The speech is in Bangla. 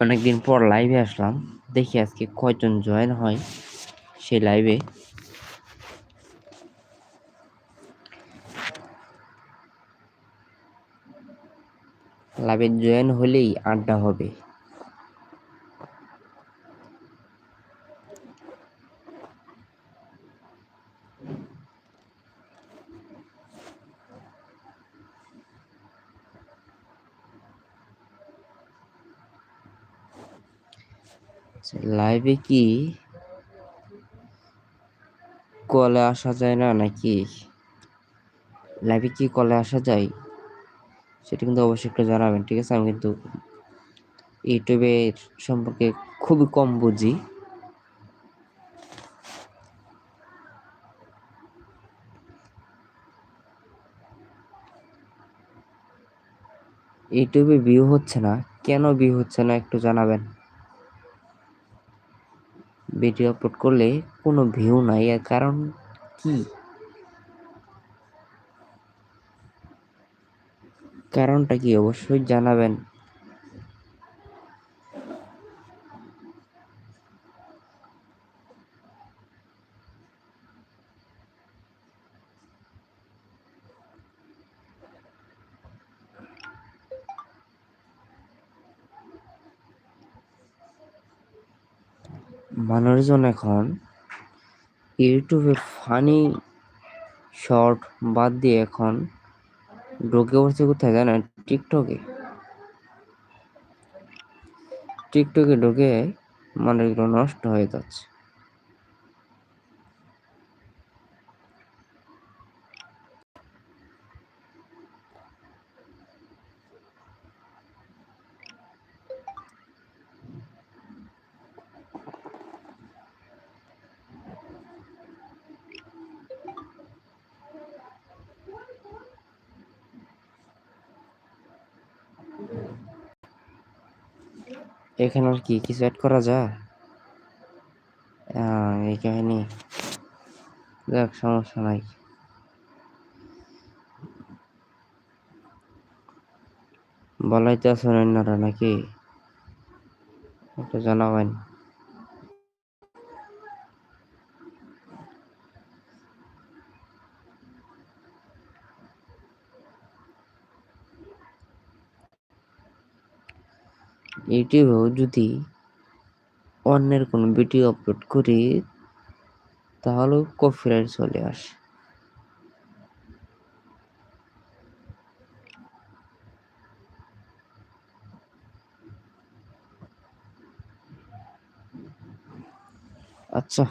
অনেকদিন পর লাইভে আসলাম। দেখি আজকে কয়জন জয়েন হয় সেই লাইভে লাইভে জয়েন হলেই আড্ডা হবে। লাইভে কি কলে আসা যায় না নাকি? লাইভে কি কলে আসা যায়? সেটা কিন্তু অবশ্যই একটু জানাবেন, ঠিক আছে? আমি কিন্তু ইউটিউবের সম্পর্কে খুবই কম বুঝি। ইউটিউবে ভিউ হচ্ছে না, কেন ভিউ হচ্ছে না একটু জানাবেন। ভিডিও আপলোড করলে কোনো ভিউ নাই এর কারণ কি? কারণটা কি? অবশ্যই জানাবেন। মানুষজন এখন ইউটিউবে ফানি শর্ট বাদ দিয়ে এখন ঢুকে পড়ছে কোথায় জানেন? টিকটকে টিকটকে ঢুকে মানুষগুলো নষ্ট হয়ে যাচ্ছে। এখানে আর কি, কিছু অ্যাড করা যায়? এই কাহিনী। যাক, সমস্যা নাই। বলাই তো আছেন অন্যরা নাকি? একটু জানাবেন। ইউটিউবেও যদি অন্যের কোনো ভিডিও আপলোড করি তাহলেও কপিরাইট চলে আসে। আচ্ছা।